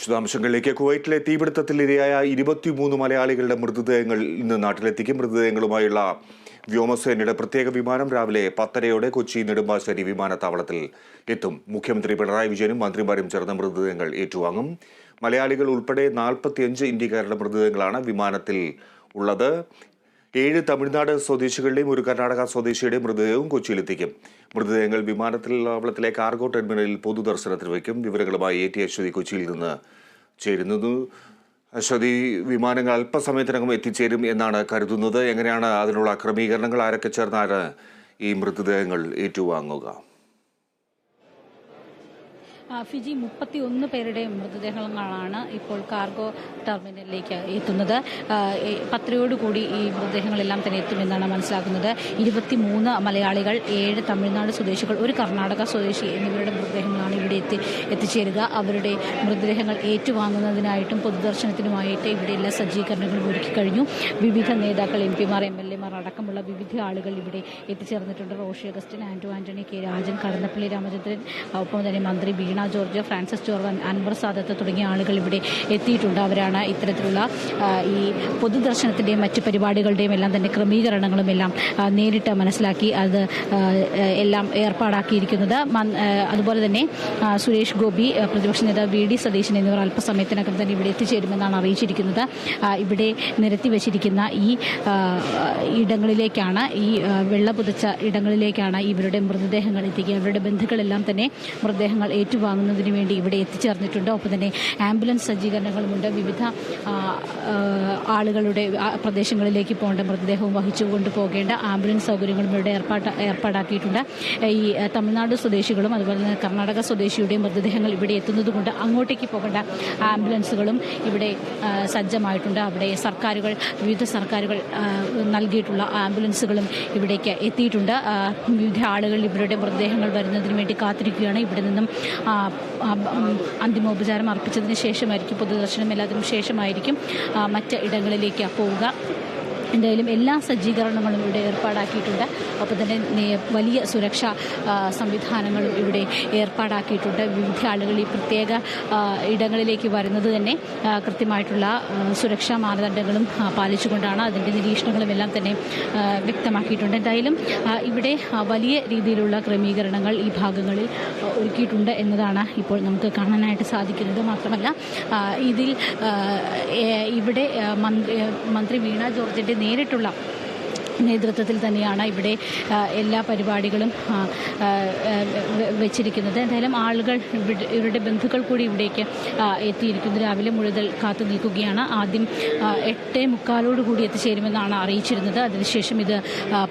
വിശദാംശങ്ങളിലേക്ക്. കുവൈറ്റിലെ തീപിടുത്തത്തിലിരയായ ഇരുപത്തിമൂന്ന് മലയാളികളുടെ മൃതദേഹങ്ങൾ ഇന്ന് നാട്ടിലെത്തിക്കും. മൃതദേഹങ്ങളുമായുള്ള വ്യോമസേനയുടെ പ്രത്യേക വിമാനം രാവിലെ പത്തരയോടെ കൊച്ചി നെടുമ്പാശ്ശേരി വിമാനത്താവളത്തിൽ എത്തും. മുഖ്യമന്ത്രി പിണറായി വിജയനും മന്ത്രിമാരും ചേർന്ന മൃതദേഹങ്ങൾ ഏറ്റുവാങ്ങും. മലയാളികൾ ഉൾപ്പെടെ നാൽപ്പത്തിയഞ്ച് ഇന്ത്യക്കാരുടെ മൃതദേഹങ്ങളാണ് വിമാനത്തിൽ ഉള്ളത്. ഏഴ് തമിഴ്നാട് സ്വദേശികളുടെയും ഒരു കർണാടക സ്വദേശിയുടെയും മൃതദേഹവും കൊച്ചിയിലെത്തിക്കും. മൃതദേഹങ്ങൾ വിമാനത്താവളത്തിലെ കാർഗോ ടെർമിനലിൽ പൊതുദർശനത്തിന് വയ്ക്കും. വിവരങ്ങളുമായി എ ടി അശ്വതി കൊച്ചിയിൽ നിന്ന് ചേരുന്നത്. അശ്വതി വിമാനങ്ങൾ അല്പസമയത്തിനകം എത്തിച്ചേരും എന്നാണ് കരുതുന്നത്. എങ്ങനെയാണ് അതിനുള്ള ക്രമീകരണങ്ങൾ? ആരൊക്കെ ചേർന്നാണ് ഈ മൃതദേഹങ്ങൾ ഏറ്റുവാങ്ങുക? ഫിജി മുപ്പത്തി ഒന്ന് പേരുടെ മൃതദേഹങ്ങളാണ് ഇപ്പോൾ കാർഗോ ടെർമിനലിലേക്ക് എത്തുന്നത്. പത്തരയോടുകൂടി ഈ മൃതദേഹങ്ങളെല്ലാം തന്നെ എത്തുമെന്നാണ് മനസ്സിലാക്കുന്നത്. ഇരുപത്തിമൂന്ന് മലയാളികൾ ഏഴ് തമിഴ്നാട് സ്വദേശികൾ ഒരു കർണാടക സ്വദേശി എന്നിവരുടെ മൃതദേഹങ്ങളാണ് ഇവിടെ എത്തി എത്തിച്ചേരുക. അവരുടെ മൃതദേഹങ്ങൾ ഏറ്റുവാങ്ങുന്നതിനായിട്ടും പൊതുദർശനത്തിനുമായിട്ട് ഇവിടെ എല്ലാ സജ്ജീകരണങ്ങളും ഒരുക്കി കഴിഞ്ഞു. വിവിധ നേതാക്കൾ എം പിമാർ എം എൽ എമാർ അടക്കമുള്ള വിവിധ ആളുകൾ ഇവിടെ എത്തിച്ചേർന്നിട്ടുണ്ട്. റോഷി അഗസ്റ്റിൻ ആന്റോ ആന്റണി കെ രാജൻ കടന്നപ്പള്ളി രാമചന്ദ്രൻ ഒപ്പം തന്നെ മന്ത്രി വീണ ജോർജ് ഫ്രാൻസിസ് ജോർവൻ അൻവർ സാദത്ത് തുടങ്ങിയ ആളുകൾ ഇവിടെ എത്തിയിട്ടുണ്ട്. അവരാണ് ഇത്തരത്തിലുള്ള ഈ പൊതുദർശനത്തിന്റെയും മറ്റ് പരിപാടികളുടെയും എല്ലാം തന്നെ ക്രമീകരണങ്ങളും എല്ലാം നേരിട്ട് മനസ്സിലാക്കി അത് എല്ലാം ഏർപ്പാടാക്കിയിരിക്കുന്നത്. അതുപോലെ തന്നെ സുരേഷ് ഗോപി പ്രതിപക്ഷ നേതാവ് വി ഡി സതീശൻ എന്നിവർ അല്പസമയത്തിനകം തന്നെ ഇവിടെ എത്തിച്ചേരുമെന്നാണ് അറിയിച്ചിരിക്കുന്നത്. ഇവിടെ നിരത്തി വച്ചിരിക്കുന്ന ഈ ഇടങ്ങളിലേക്കാണ് ഈ വെള്ളപുതച്ച വെള്ള പുതച്ച ഇടങ്ങളിലേക്കാണ് ഇവരുടെ മൃതദേഹങ്ങൾ എത്തിക്കുക. അവരുടെ ബന്ധുക്കളെല്ലാം തന്നെ മൃതദേഹങ്ങൾ ഏറ്റുവാങ്ങുന്നതിന് വേണ്ടി ഇവിടെ എത്തിച്ചേർന്നിട്ടുണ്ട്. ഒപ്പം തന്നെ ആംബുലൻസ് സജ്ജീകരണങ്ങളുമുണ്ട്. വിവിധ ആളുകളുടെ പ്രദേശങ്ങളിലേക്ക് പോകേണ്ട മൃതദേഹവും വഹിച്ചു കൊണ്ടുപോകേണ്ട ആംബുലൻസ് സൗകര്യങ്ങളും ഇവിടെ ഏർപ്പാട് ഏർപ്പാടാക്കിയിട്ടുണ്ട്. ഈ തമിഴ്നാട് സ്വദേശികളും അതുപോലെ തന്നെ കർണാടക സ്വദേശിയുടെയും മൃതദേഹങ്ങൾ ഇവിടെ എത്തുന്നതുകൊണ്ട് അങ്ങോട്ടേക്ക് പോകേണ്ട ആംബുലൻസുകളും ഇവിടെ സജ്ജമായിട്ടുണ്ട്. അവിടെ സർക്കാരുകൾ വിവിധ സർക്കാരുകൾ നൽകിയിട്ടുള്ള ആംബുലൻസുകളും ഇവിടേക്ക് എത്തിയിട്ടുണ്ട്. വിവിധ ആളുകൾ ഇവരുടെ മൃതദേഹങ്ങൾ വരുന്നതിന് വേണ്ടി കാത്തിരിക്കുകയാണ്. ഇവിടെ നിന്നും അന്തിമോപചാരം അർപ്പിച്ചതിന് ശേഷമായിരിക്കും പൊതുദർശനം എല്ലാത്തിനും ശേഷമായിരിക്കും മറ്റ് ഇടങ്ങളിലേക്ക് പോവുക എന്തായാലും എല്ലാ സജ്ജീകരണങ്ങളും ഇവിടെ ഏർപ്പാടാക്കിയിട്ടുണ്ട്. ഒപ്പം തന്നെ വലിയ സുരക്ഷാ സംവിധാനങ്ങളും ഇവിടെ ഏർപ്പാടാക്കിയിട്ടുണ്ട്. വിവിധ ആളുകൾ ഈ പ്രത്യേക ഇടങ്ങളിലേക്ക് വരുന്നത് തന്നെ കൃത്യമായിട്ടുള്ള സുരക്ഷാ മാനദണ്ഡങ്ങളും പാലിച്ചുകൊണ്ടാണ് അതിന്റെ നിരീക്ഷണങ്ങളും എല്ലാം തന്നെ വ്യക്തമാക്കിയിട്ടുണ്ട്. എന്തായാലും ഇവിടെ വലിയ രീതിയിലുള്ള ക്രമീകരണങ്ങൾ ഈ ഭാഗങ്ങളിൽ ഒരുക്കിയിട്ടുണ്ട് എന്നതാണ് ഇപ്പോൾ നമുക്ക് കാണാനായിട്ട് സാധിക്കുന്നത്. മാത്രമല്ല ഇതിൽ ഇവിടെ മന്ത്രി മന്ത്രി വീണ ജോർജിന്റെ നേരിട്ടുള്ള നേതൃത്വത്തിൽ തന്നെയാണ് ഇവിടെ എല്ലാ പരിപാടികളും വെച്ചിരിക്കുന്നത്. എന്തായാലും ആളുകൾ ഇവരുടെ ബന്ധുക്കൾ കൂടി ഇവിടേക്ക് എത്തിയിരിക്കുന്നു. രാവിലെ മുഴുവൻ കാത്തു നിൽക്കുകയാണ്. ആദ്യം എട്ടേ മുക്കാലോട് കൂടി എത്തിച്ചേരുമെന്നാണ് അറിയിച്ചിരുന്നത്. അതിനുശേഷം ഇത്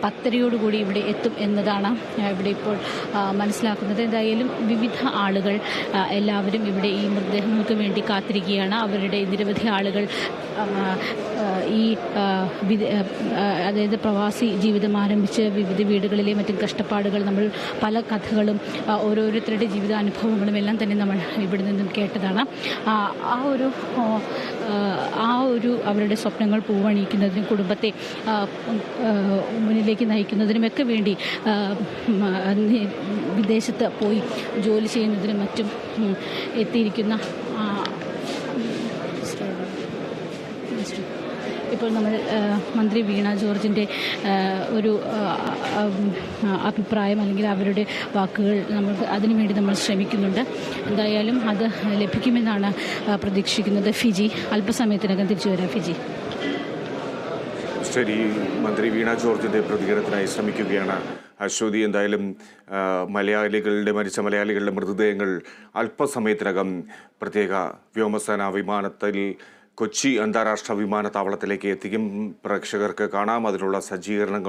പത്തരയോടുകൂടി ഇവിടെ എത്തും എന്നതാണ് ഇവിടെ ഇപ്പോൾ മനസ്സിലാക്കുന്നത്. എന്തായാലും വിവിധ ആളുകൾ എല്ലാവരും ഇവിടെ ഈ മൃതദേഹങ്ങൾക്ക് വേണ്ടി കാത്തിരിക്കുകയാണ്. അവരുടെ നിരവധി ആളുകൾ ഈ അതായത് പ്രവാസി ജീവിതം ആരംഭിച്ച് വിവിധ വീടുകളിലെ മറ്റും കഷ്ടപ്പാടുകൾ നമ്മൾ പല കഥകളും ഓരോരുത്തരുടെ ജീവിതാനുഭവങ്ങളും എല്ലാം തന്നെ നമ്മൾ ഇവിടെ നിന്നും കേട്ടതാണ്. ആ, ഒരു ആ, ഒരു അവരുടെ സ്വപ്നങ്ങൾ പൂവണിയിക്കുന്നതിനും കുടുംബത്തെ മുന്നിലേക്ക് നയിക്കുന്നതിനുമൊക്കെ വേണ്ടി വിദേശത്ത് പോയി ജോലി ചെയ്യുന്നതിനും മറ്റും എത്തിയിരിക്കുന്ന ആ, ഇപ്പോൾ നമ്മൾ മന്ത്രി വീണ ജോർജിന്റെ ഒരു അഭിപ്രായം അല്ലെങ്കിൽ അവരുടെ വാക്കുകൾ നമ്മൾ അതിനുവേണ്ടി നമ്മൾ ശ്രമിക്കുന്നുണ്ട്. എന്തായാലും അത് ലഭിക്കുമെന്നാണ് പ്രതീക്ഷിക്കുന്നത്. ഫിജി അല്പസമയത്തിനകം തിരിച്ചു വരാം. ഫിജി. ശരി മന്ത്രി വീണ ജോർജിന്റെ പ്രതികരണത്തിനായി ശ്രമിക്കുകയാണ് അശ്വതി. എന്തായാലും മലയാളികളുടെ മരിച്ച മലയാളികളുടെ മൃതദേഹങ്ങൾ അല്പസമയത്തിനകം പ്രത്യേക വ്യോമസേന വിമാനത്തിൽ കൊച്ചി അന്താരാഷ്ട്ര വിമാനത്താവളത്തിലേക്ക് എത്തിക്കും. പ്രേക്ഷകർക്ക് കാണാം. അതിനുള്ള സജ്ജീകരണങ്ങൾ